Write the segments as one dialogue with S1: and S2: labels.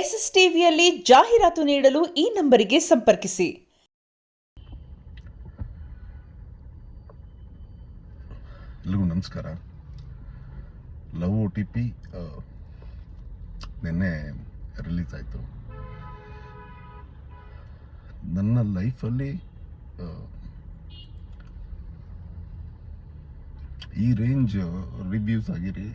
S1: S S ಟಿವಿಯಲ್ಲಿ ಜಾಹೀರಾತು ನೀಡಲು ಈ ನಂಬರಿಗೆ ಸಂಪರ್ಕಿಸಿ.
S2: ಎಲ್ರಿಗೂ ನಮಸ್ಕಾರ. ಲವ್ ಒ ಟಿ ಪಿ ನಿನ್ನೆ ರಿಲೀಸ್ ಆಯಿತು ನನ್ನ ಲೈಫಲ್ಲಿ ಈ ರೇಂಜ್ ರಿವ್ಯೂಸ್ ಆಗಿರಿ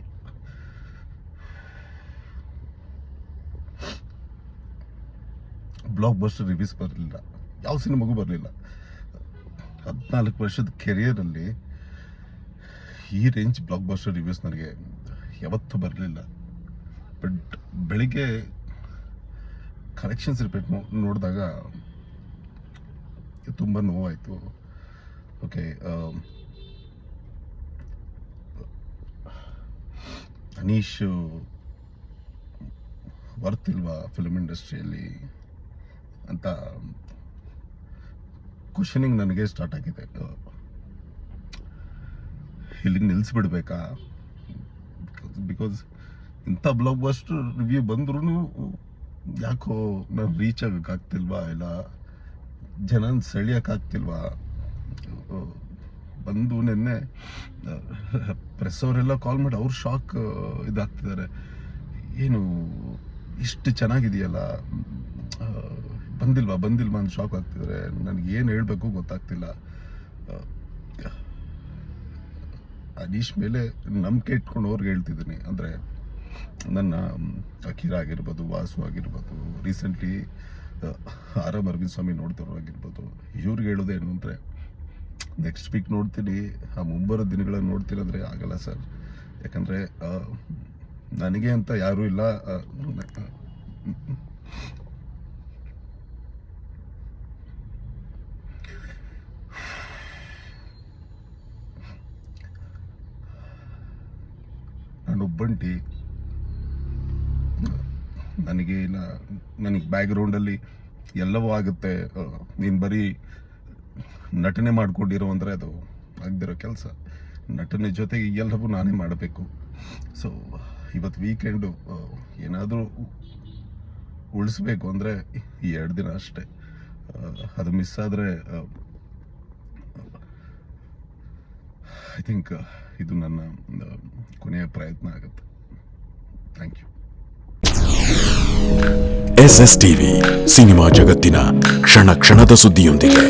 S2: ಬ್ಲಾಕ್ ಬಸ್ಟರ್ ರಿವೀಸ್ ಬರಲಿಲ್ಲ. ಯಾವ ಸಿನಿಮಾಗೂ ಬರಲಿಲ್ಲ. ಹದಿನಾಲ್ಕು ವರ್ಷದ ಕೆರಿಯರಲ್ಲಿ ಈ ರೇಂಜ್ ಬ್ಲಾಕ್ ಬಸ್ಟರ್ ರಿವ್ಯೂಸ್ ನನಗೆ ಯಾವತ್ತೂ ಬರಲಿಲ್ಲ. ಬಟ್ ಬೆಳಿಗ್ಗೆ ಕಲೆಕ್ಷನ್ಸ್ ರಿಪೀಟ್ ನೋಡಿದಾಗ ತುಂಬ ನೋವಾಯಿತು. ಓಕೆ ಅನೀಶ್, ವರ್ತ್ ಇಲ್ವಾ ಫಿಲ್ಮ್ ಇಂಡಸ್ಟ್ರಿಯಲ್ಲಿ ಅಂತ ಕ್ವಶನಿಂಗ್ ನನಗೆ ಸ್ಟಾರ್ಟ್ ಆಗಿದೆ. ಇಲ್ಲಿಗೆ ನಿಲ್ಲಿಸ್ಬಿಡ್ಬೇಕಾ ಬಿಕಾಸ್ ಇಂಥ ಬ್ಲಾಗ್ ಬಸ್ಟ್ ರಿವ್ಯೂ ಬಂದ್ರೂ ಯಾಕೋ ನಾನು ರೀಚ್ ಆಗೋಕ್ಕಾಗ್ತಿಲ್ವಾ ಇಲ್ಲ? ಜನ ಸೆಳೆಯೋಕ್ಕಾಗ್ತಿಲ್ವಾ ಬಂದು ನಿನ್ನೆ ಪ್ರೆಸ್ ಅವರೆಲ್ಲ ಕಾಲ್ ಮಾಡಿ ಅವ್ರು ಶಾಕ್ ಇದಾಗ್ತಿದ್ದಾರೆ ಏನು ಇಷ್ಟು ಚೆನ್ನಾಗಿದೆಯಲ್ಲ? ಬಂದಿಲ್ವಾ? ಬಂದಿಲ್ವಾ ಅಂತ ಶಾಕ್ ಆಗ್ತಿದ್ರೆ? ನನಗೆ ಏನು ಹೇಳಬೇಕು ಗೊತ್ತಾಗ್ತಿಲ್ಲ. ಅನೀಶ್ ಮೇಲೆ ನಂಬಿಕೆ ಇಟ್ಕೊಂಡು ಅವ್ರಿಗೆ ಹೇಳ್ತಿದ್ದೀನಿ. ಅಂದರೆ ನನ್ನ ಅಖೀರ ಆಗಿರ್ಬೋದು, ವಾಸು ಆಗಿರ್ಬೋದು ರೀಸೆಂಟ್ಲಿ ಆರಾಮ್ ಅರವಿಂದ್ ಸ್ವಾಮಿ ನೋಡ್ತಿರೋ ಆಗಿರ್ಬೋದು ಇವ್ರಿಗೆ ಏನು ಅಂದರೆ ನೆಕ್ಸ್ಟ್ ವೀಕ್ ನೋಡ್ತೀನಿ, ಆ ಮುಂಬರೋ ದಿನಗಳನ್ನು ನೋಡ್ತೀನಿ ಅಂದರೆ ಆಗಲ್ಲ ಸರ್. ಯಾಕಂದರೆ ನನಗೆ ಅಂತ ಯಾರೂ ಇಲ್ಲ ಆ, ನ- ನಾನು ಒಬ್ಬಂಟಿ ನನಗೆ ನನಗೆ ಬ್ಯಾಕ್ಗ್ರೌಂಡಲ್ಲಿ ಎಲ್ಲವೂ ಆಗುತ್ತೆ. ನೀನು ಬರೀ ನಟನೆ ಮಾಡಿಕೊಂಡಿರೋ ಅಂದರೆ ಅದು ಆಗದಿರೋ ಕೆಲಸ. ನಟನೆ ಜೊತೆಗೆ ಎಲ್ಲವೂ ನಾನೇ ಮಾಡಬೇಕು. ಸೊ ಇವತ್ತು ವೀಕೆಂಡು ಏನಾದರೂ ಉಳಿಸ್ಬೇಕು ಅಂದರೆ ಎರಡು ದಿನ ಅಷ್ಟೇ. ಅದು ಮಿಸ್ ಆದರೆ ಐ ಥಿಂಕ್ ಇದು ನನ್ನ, ಒಂದು ಕೊನೆಯ ಪ್ರಯತ್ನ ಆಗುತ್ತೆ. Thank you
S3: S S TV cinema ಜಗತ್ತಿನ ಕ್ಷಣ ಕ್ಷಣದ ಸುದ್ದಿಯೊಂದಿಗೆ.